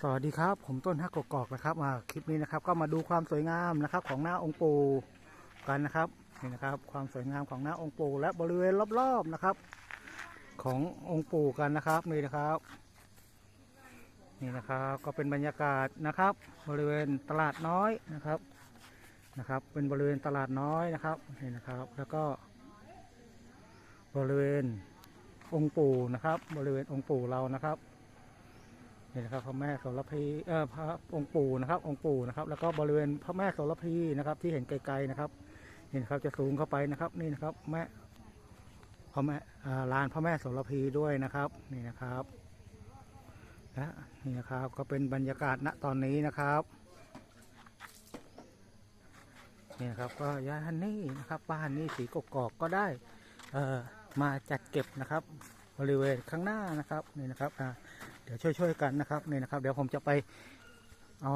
สวัสดีครับ ผมต้นฮักกกอกนะครับมาคลิปนี้นะครับ ก็มาดูความสวยงามนะครับ ของหน้าองค์ปูกันนะครับนี่นะครับ ความสวยงามของหน้าองค์ปูและบริเวณรอบๆนะครับ ขององค์ปูกันนะครับนี่นะครับ นี่นะครับก็เป็นบรรยากาศนะครับ บริเวณตลาดน้อยนะครับนะครับ เป็นบริเวณตลาดน้อยนะครับนี่นะครับ แล้วก็ บริเวณองค์ปูนะครับ บริเวณองค์ปูเรานะครับ นี่นะครับพระแม่โสระพีเอ่อพระองค์ปู่นะครับ องค์ปู่นะครับ แล้วก็บริเวณพระแม่โสระพีนะครับ ที่เห็นไกลๆนะครับนี่นะครับจะสูงเข้าไปนะครับ นี่นะครับแม่พระแม่ลานพระแม่โสระพีด้วยนะครับ นี่นะครับและนี่นะครับก็เป็นบรรยากาศณตอนนี้นะครับนี่นะครับก็ยาฮันนี่นะครับป้านนี่สีกกอกก็ได้เอ่อมาจัดเก็บนะครับ บริเวณข้างหน้านะครับนี่นะครับอ่า เดี๋ยวช่วยๆกันนะครับนี่นะครับ เดี๋ยวผมจะไปเอา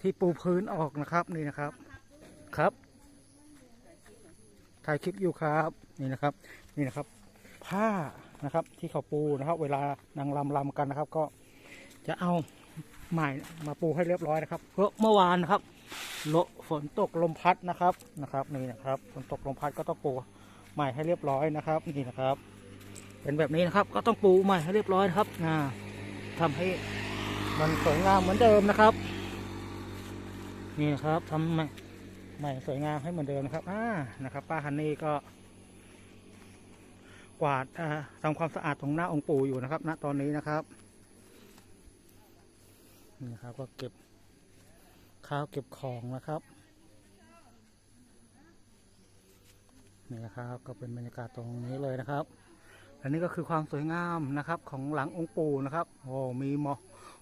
ที่ปูพื้นออกนะครับนี่นะครับครับถ่ายคลิปอยู่ครับนี่นะครับนี่นะครับ ผ้านะครับที่เขาปูนะครับ เวลานางลำลำกันนะครับ ก็จะเอาใหม่มาปูให้เรียบร้อยนะครับ เพราะเมื่อวานนะครับลฝนตกลมพัดนะครับนะครับ นี่นะครับฝนตกลมพัดก็ต้องปูใหม่ให้เรียบร้อยนะครับ นี่นะครับ เป็นแบบนี้นะครับ ก็ต้องปูใหม่ให้เรียบร้อยครับอ่าทำให้มันสวยงามเหมือนเดิมนะครับ นี่นะครับทำใหม่ใหม่สวยงามให้เหมือนเดิมนะครับอ่านะครับ ป้าฮันนี่ก็ กวาดอ่าทำความสะอาดตรงหน้าองค์ปู่อยู่นะครับ ณตอนนี้นะครับนี่นะครับก็เก็บข้าวเก็บของนะครับนี่นะครับ ก็เป็นบรรยากาศตรงนี้เลยนะครับ อันนี้ก็คือความสวยงามนะครับของหลังองค์ปู่นะครับโอ้มีหมอก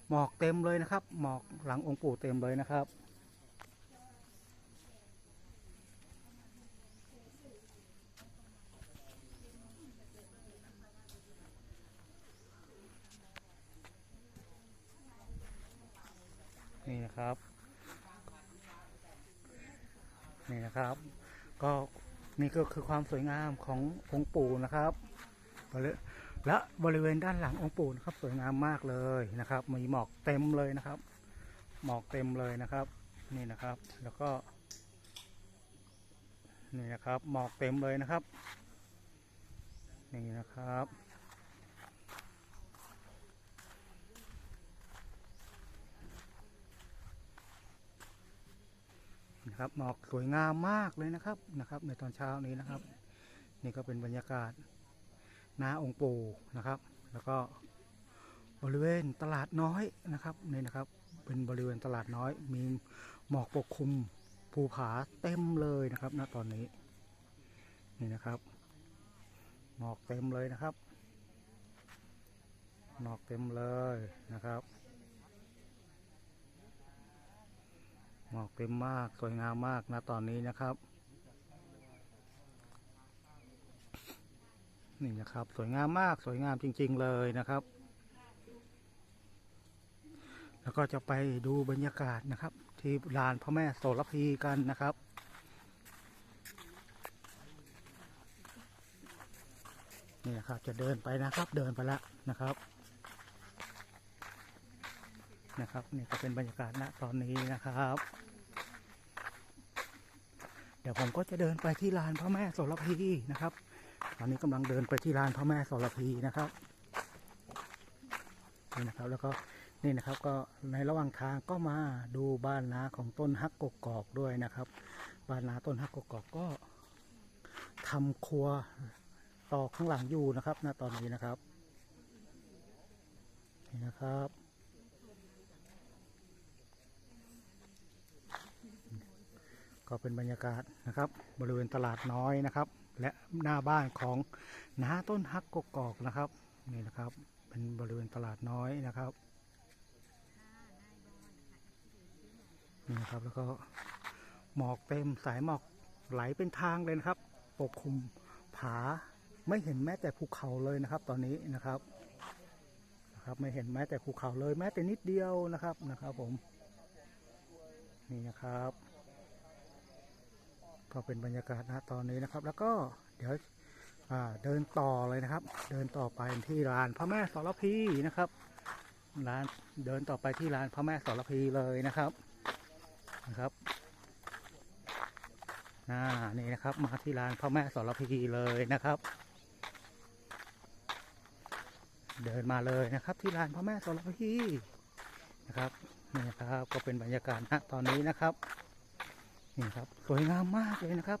หมอกเต็มเลยนะครับ หมอกหลังองค์ปู่เต็มเลยนะครับนี่นะครับนี่นะครับ ก็นี่ก็คือความสวยงามขององค์ปู่นะครับ และบริเวณด้านหลังองค์ปู่นะครับสวยงามมากเลยนะครับ มีหมอกเต็มเลยนะครับ หมอกเต็มเลยนะครับ นี่นะครับ แล้วก็นี่นะครับ หมอกเต็มเลยนะครับ นี่นะครับนะครับหมอกสวยงามมากเลยนะครับนะครับ ในตอนเช้านี้นะครับ นี่ก็เป็นบรรยากาศ หน้าองค์ปู่นะครับ แล้วก็บริเวณตลาดน้อยนะครับนี่นะครับ เป็นบริเวณตลาดน้อย มีหมอกปกคลุมภูผาเต็มเลยนะครับณตอนนี้นี่นะครับ หมอกเต็มเลยนะครับ หมอกเต็มเลยนะครับ หมอกเต็มมากสวยงามมากณตอนนี้นะครับ นี่นะครับ สวยงามมากสวยงามจริง ๆ เลยนะครับ แล้วก็จะไปดูบรรยากาศนะครับ ที่ลานพระแม่โสระพีกันนะครับนี่นะครับจะเดินไปนะครับเดินไปล้วนะครับนะครับนี่ก็เป็นบรรยากาศณตอนนี้นะครับ เดี๋ยวผมก็จะเดินไปที่ลานพระแม่โสระพีนะครับ ตอนนี้กำลังเดินไปที่ลานพระแม่สระพีนะครับนี่นะครับ แล้วก็นี่นะครับ ก็ในระหว่างทางก็มาดูบ้านนาของต้นฮักกกอกด้วยนะครับ บ้านนาต้นฮักกกอกก็ทำครัวต่อข้างหลังอยู่นะครับณตอนนี้นะครับนี่นะครับก็เป็นบรรยากาศนะครับ บริเวณตลาดน้อยนะครับ และหน้าบ้านของน้าต้นฮักกกอกนะครับนี่นะครับ เป็นบริเวณตลาดน้อยนะครับนี่นะครับแล้วก็หมอกเต็มสายหมอกไหลเป็นทางเลยนะครับ ปกคลุมผาไม่เห็นแม้แต่ภูเขาเลยนะครับ ตอนนี้นะครับนะครับ ไม่เห็นแม้แต่ภูเขาเลยแม้แต่นิดเดียวนะครับนะครับ ผม นี่นะครับ ก็เป็นบรรยากาศนะตอนนี้นะครับ แล้วก็เดี๋ยวเดินต่อเลยนะครับ เดินต่อไปที่ลานพระแม่สรพีนะครับร้านเดินต่อไปที่ร้านพระแม่สรพีเลยนะครับนะครับอ่านี่นะครับมาที่ร้านพระแม่สรพีเลยนะครับ เดินมาเลยนะครับที่ร้านพระแม่สรพีนะครับนี่นะครับก็เป็นบรรยากาศณตอนนี้นะครับ นี่ครับสวยงามมากเลยนะครับ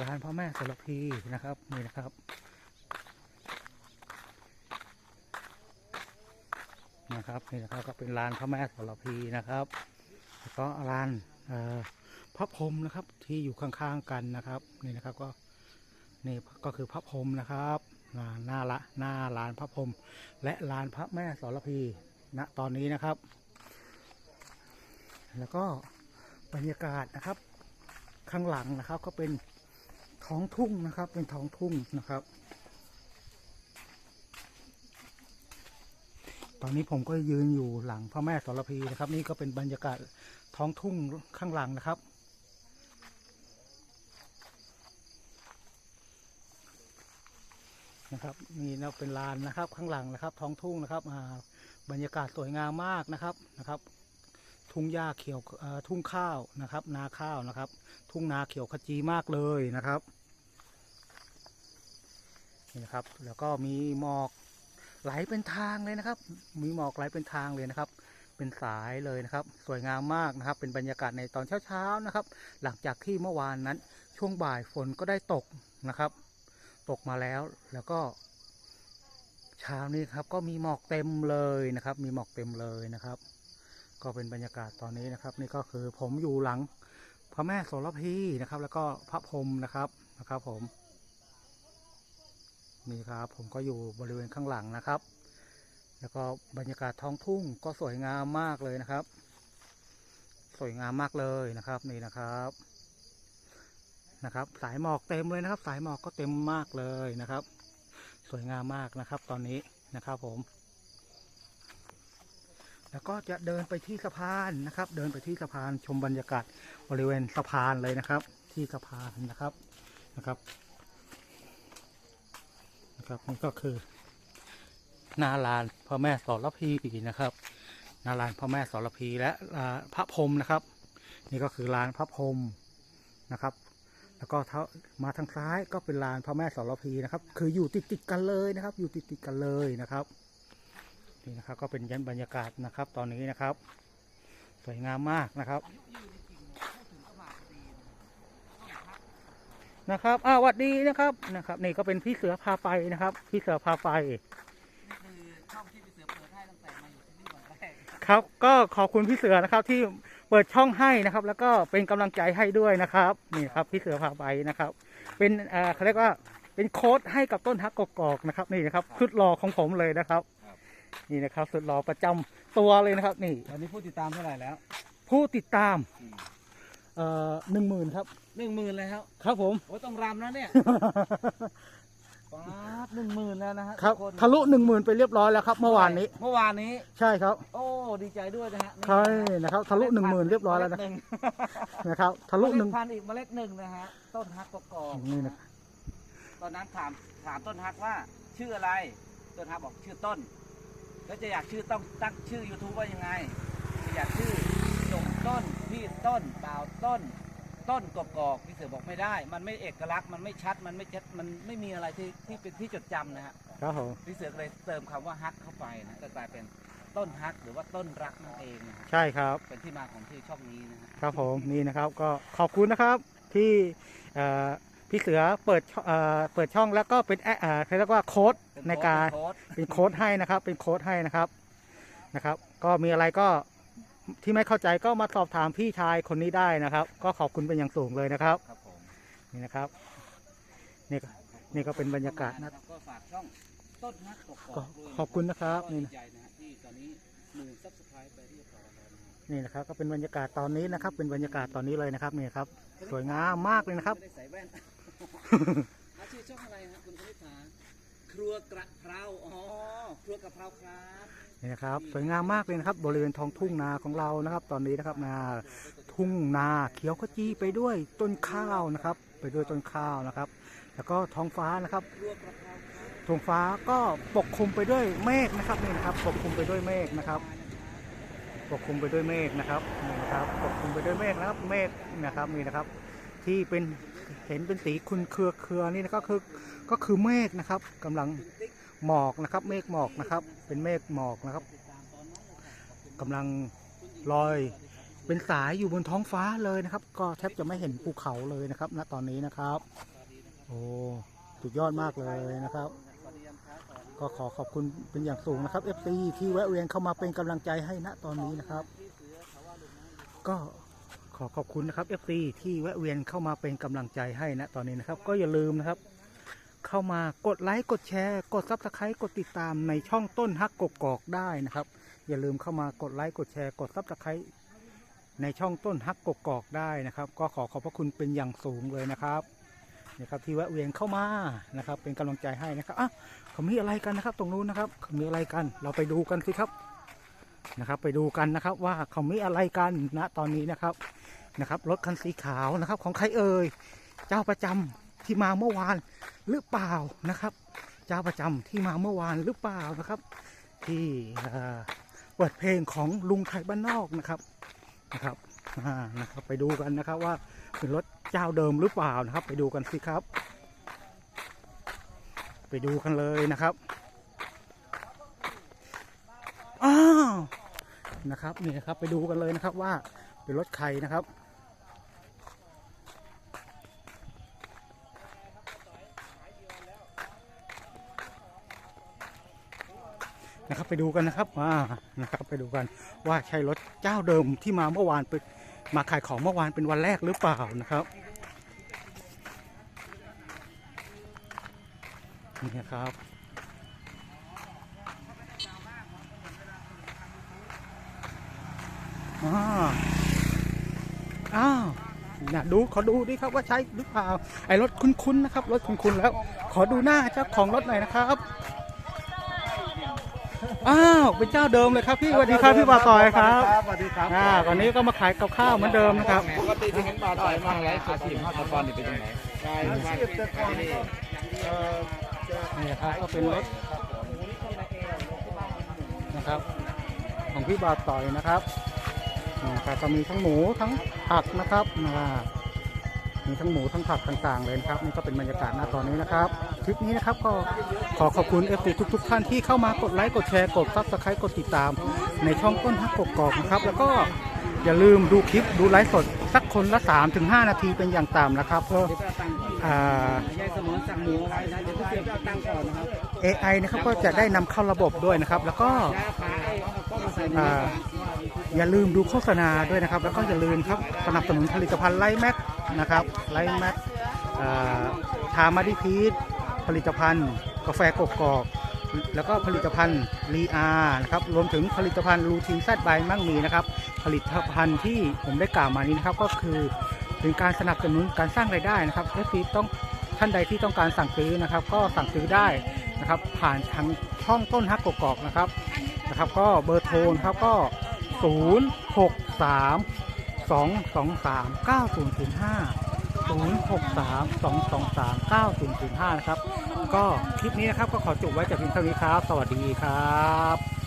ร้านพระแม่สรพีนะครับนี่นะครับนะครับนี่นะครับก็เป็นลานพระแม่สรพีนะครับแล้วก็ลานพระพรหมนะครับที่อยู่ข้างๆกันนะครับนี่นะครับก็นี่ก็คือพระพรหมนะครับหน้าละหน้าลานพระพรหมและลานพระแม่สรพีณตอนนี้นะครับ แล้วก็ บรรยากาศนะครับ ข้างหลังนะครับ ก็เป็นท้องทุ่งนะครับ เป็นท้องทุ่งนะครับ ตอนนี้ผมก็ยืนอยู่หลังพระแม่สรพีนะครับ นี่ก็เป็นบรรยากาศท้องทุ่งข้างหลังนะครับนะครับนี่เราเป็นลานนะครับข้างหลังนะครับ ท้องทุ่งนะครับบรรยากาศสวยงามมากนะครับนะครับ ทุ่งหญ้าเขียวทุ่งข้าวนะครับ นาข้าวนะครับ ทุ่งนาเขียวขจีมากเลยนะครับนี่นะครับ แล้วก็มีหมอกไหลเป็นทางเลยนะครับ มีหมอกไหลเป็นทางเลยนะครับ เป็นสายเลยนะครับ สวยงามมากนะครับ เป็นบรรยากาศในตอนเช้าๆนะครับ หลังจากที่เมื่อวานนั้น ช่วงบ่ายฝนก็ได้ตกนะครับ ตกมาแล้วแล้วก็เช้านี้ครับก็มีหมอกเต็มเลยนะครับ มีหมอกเต็มเลยนะครับ ก็เป็นบรรยากาศตอนนี้นะครับ นี่ก็คือผมอยู่หลังพระแม่โสระพีนะครับ แล้วก็พระพรหมนะครับนะครับผมนี่ครับ ผมก็อยู่บริเวณข้างหลังนะครับ แล้วก็บรรยากาศท้องทุ่งก็สวยงามมากเลยนะครับ สวยงามมากเลยนะครับนี่นะครับนะครับ สายหมอกเต็มเลยนะครับ สายหมอกก็เต็มมากเลยนะครับ สวยงามมากนะครับ ตอนนี้นะครับผม แล้วก็จะเดินไปที่สะพานนะครับ เดินไปที่สะพานชมบรรยากาศบริเวณสะพานเลยนะครับ ที่สะพานนะครับนะครับนะครับนี่ก็คือนาลานพระแม่สรพีนะครับ นาลานพระแม่สรพีและพระพรมนะครับ นี่ก็คือลานพระพรมนะครับ แล้วก็มาทางซ้ายก็เป็นลานพระแม่สรพีนะครับ คืออยู่ติดติดกันเลยนะครับ อยู่ติดติดกันเลยนะครับ นี่นะครับก็เป็นยันบรรยากาศนะครับ ตอนนี้นะครับ สวยงามมากนะครับ นะครับอ่าหวัดดีนะครับนะครับ นี่ก็เป็นพี่เสือพาไปนะครับ พี่เสือพาไปนี่คือช่องที่พี่เสือเปิดให้ตั้งแต่มาอยู่ที่นี่วันแรกครับก็ขอบคุณพี่เสือนะครับที่เปิดช่องให้นะครับ แล้วก็เป็นกำลังใจให้ด้วยนะครับนี่ครับพี่เสือพาไปนะครับ เป็นเอ่อเขาเรียกว่าเป็นโค้ดให้กับต้นฮักกอกๆนะครับ นี่นะครับสุดหล่อของผมเลยนะครับ นี่นะครับสุดหล่อประจำตัวเลยนะครับ นี่ ตอนนี้ผู้ติดตามเท่าไหร่แล้ว ผู้ติดตามเอ่อหนึ่งหมื่นครับหนึ่งหมื่นแล้วครับผมโอ้ยต้องรำนะเนี่ยป๊าดหนึ่งหมื่นแล้วนะฮะครับทุกนทะลุหนึ่งหมื่นไปเรียบร้อยแล้วครับ เมื่อวานนี้ เมื่อวานนี้ ใช่ครับ โอ้ดีใจด้วยนะฮะนี่ใช่นะครับ ทะลุหนึ่งหมื่นเรียบร้อยแล้วนะเมดหนึ่งนะครับ ทะลุหนึ่ง เมล็ดพันธุ์อีกเมล็ดหนึ่งนะฮะต้นฮักกกอกนี่นะ ตอนนั้นถามถามต้นฮักว่า ชื่ออะไร ต้นฮักบอกชื่อต้น แล้วจะอยากชื่อต้องตั้งชื่อ YouTube ว่ายังไง จะอยากชื่อจงต้นพี่ต้นเปล่าต้น ต้นกกอกพี่เสือบอกไม่ได้ มันไม่เอกลักษณ์มันไม่ชัดมันไม่ชัดมันไม่มีอะไรที่ที่เป็นที่จดจำนะฮะครับผมพี่เสือก็เลยเติมคำว่าฮักเข้าไปนะก็กลายเป็นต้นฮักหรือว่าต้นรักนั่นเองนะฮะใช่ครับ เป็นที่มาของชื่อช่องนี้นะฮะ ครับผมนี่นะครับก็ขอบคุณนะครับที่เอ่อ พี่เสือเปิดช่องเอ่อเปิดช่องแล้วก็เป็นแอเอ่อเขาเรียกว่าโค้ดเป็ในการโค้ดเป็นโค้ดให้นะครับ เป็นโค้ดให้นะครับนะครับ ก็มีอะไรก็ที่ไม่เข้าใจก็มาสอบถามพี่ชายคนนี้ได้นะครับ ก็ขอบคุณเป็นอย่างสูงเลยนะครับ ครับผมนี่นะครับ นี่ก็นี่ก็เป็นบรรยากาศนะก็ฝากช่องต้นฮักกกก็อกด้วยนะขอบคุณนะครับก็นี่ดีนะ ใจนะฮะที่ตอนนี้หมื่นซับสไครต์ไปเรียบร้อยแล้วนะฮะนี่นะครับ ก็เป็นบรรยากาศตอนนี้นะครับ เป็นบรรยากาศตอนนี้เลยนะครับนี่ครับ สวยงามมากเลยนะครับ ไม่ได้ใส่แว่น อาชื่อช่องอะไรฮะคุณคณิษฐาครัวกระเพราอ๋อครัวกระเพราครับนี่นะครับสวยงามมากเลยนะครับ บริเวณท้องทุ่งนาของเรานะครับ ตอนนี้นะครับนาทุ่งนาเขียวขจีไปด้วยต้นข้าวนะครับ ไปด้วยต้นข้าวนะครับ แล้วก็ท้องฟ้านะครับครัวกระเพราครับท้องฟ้าก็ปกคลุมไปด้วยเมฆนะครับนี่นะครับ ปกคลุมไปด้วยเมฆนะครับ ปกคลุมไปด้วยเมฆนะครับนี่นะครับ ปกคลุมไปด้วยเมฆนะครับ เมฆนะครับนี่นะครับ ที่เป็น เห็นเป็นสีคุณเครือเครือนี่นะครับคือก็คือเมฆนะครับกำลังหมอกนะครับ เมฆหมอกนะครับ เป็นเมฆหมอกนะครับกำลังลอยเป็นสายอยู่บนท้องฟ้าเลยนะครับ ก็แทบจะไม่เห็นภูเขาเลยนะครับณตอนนี้นะครับ โอ้สุดยอดมากเลยนะครับ ก็ขอขอบคุณเป็นอย่างสูงนะครับ FC ที่แวะเวียนเข้ามาเป็นกำลังใจให้ณตอนนี้นะครับ ก็ ขอขอบคุณนะครับ FC ที่แวะเวียนเข้ามาเป็นกำลังใจให้ณตอนนี้นะครับ ก็อย่าลืมนะครับ เข้ามากดไลค์กดแชร์ กดซับสไครต์กดติดตามในช่องต้นฮักกกอกได้นะครับ อย่าลืมเข้ามากดไลค์กดแชร์ กดซับสไครต์ในช่องต้นฮักกกอกได้นะครับ ก็ขอขอบพระคุณเป็นอย่างสูงเลยนะครับนี่ครับที่แวะเวียนเข้ามานะครับ เป็นกำลังใจให้นะครับอะเขามีอะไรกันนะครับ ตรงนู้นนะครับเขามีอะไรกัน เราไปดูกันสิครับนะครับ ไปดูกันนะครับ ว่าเขามีอะไรกันณตอนนี้นะครับ นะครับรถคันสีขาวนะครับของใครเอ่ยเจ้าประจำที่มาเมื่อวานหรือเปล่านะครับ เจ้าประจำที่มาเมื่อวานหรือเปล่านะครับ ที่เอ่อเปิดเพลงของลุงไทยบ้านนอกนะครับนะครับนะครับไปดูกันนะครับว่าเป็นรถเจ้าเดิมหรือเปล่านะครับ ไปดูกันสิครับ ไปดูกันเลยนะครับอ้าวนะครับนี่นะครับไปดูกันเลยนะครับว่าเป็นรถใครนะครับ นะครับ ไปดูกันนะครับอ่านะครับ ไปดูกันว่าใช่รถเจ้าเดิมที่มาเมื่อวานไปมาขายของเมื่อวานเป็นวันแรกหรือเปล่านะครับนี่ครับอ้าวอ้าวนะดูขอดูดิครับว่าใช่หรือเปล่า ไอ้รถคุ้นๆนะครับ รถคุ้นๆแล้ว ขอดูหน้าเจ้าของรถหน่อยนะครับ อ้าวเป็นเจ้าเดิมเลยครับพี่สวัสดีครับพี่บาต่อยครับสวัสดีครับอ่าวันนี้ก็มาขายกับข้าวเหมือนเดิมนะครับปกติที่เห็นบาต่อยมาแล้วอาชีพมาตอนนี้เป็นยังไงอาชีพแต่ก่อนก็เอ่อจะนี่ครับก็เป็นรถนะครับของพี่บาต่อยนะครับนะครับก็มีทั้งหมูทั้งผักนะครับอ่ามีทั้งหมูทั้งผักต่างๆเลยนะครับนี่ก็เป็นบรรยากาศณตอนนี้นะครับค ลิปนี้นะครับก็ขอขอบคุณเอฟซีทุก ๆ ท่านที่เข้ามากดไลค์กดแชร์กดซับสไครต์กดติดตาม ในช่องต้นฮักกกอกนะครับ แล้วก็อย่าลืมดูคลิปดูไลฟ์สดสักคนละ 3-5 นาทีเป็นอย่างต่ำนะครับเพื่ออ่า ยายสมนสั่งหมูอะไรนะเดี๋ยวพี่เสียบจะตั้งก่อนนะครับ AI นะครับก็จะได้นำเข้าระบบด้วยนะครับ แล้วก็ยาขาไอ้เอากล้องมาใส่ในอ่าอย่าลืมดูโฆษณาด้วยนะครับ แล้วก็อย่าลืมครับสนับสนุนผลิตภัณฑ์ไลท์แม็กนะครับไลท์แม็กชามาดิพีท ผลิตภัณฑ์ กาแฟกกอกแล้วก็ผลิตภัณฑ์ลีอานะครับรวมถึงผลิตภัณฑ์รูทีนแซดใบมั่งมีนะครับ ผลิตภัณฑ์ที่ผมได้กล่าวมานี้นะครับ ก็คือเป็นการสนับสนุนการสร้างรายได้นะครับถ้าที่ต้องท่านใดที่ต้องการสั่งซื้อนะครับ ก็สั่งซื้อได้นะครับ ผ่านทางช่องต้นฮักกกอกนะครับนะครับ ก็เบอร์โทรนะครับก็ 0 6 3 2 2 3 9 0 0 5 0 6 3 2 2 3 9 0 0 5 นะครับ ก็คลิปนี้นะครับก็ขอจบไว้จากเพียงเท่านี้ครับ สวัสดีครับ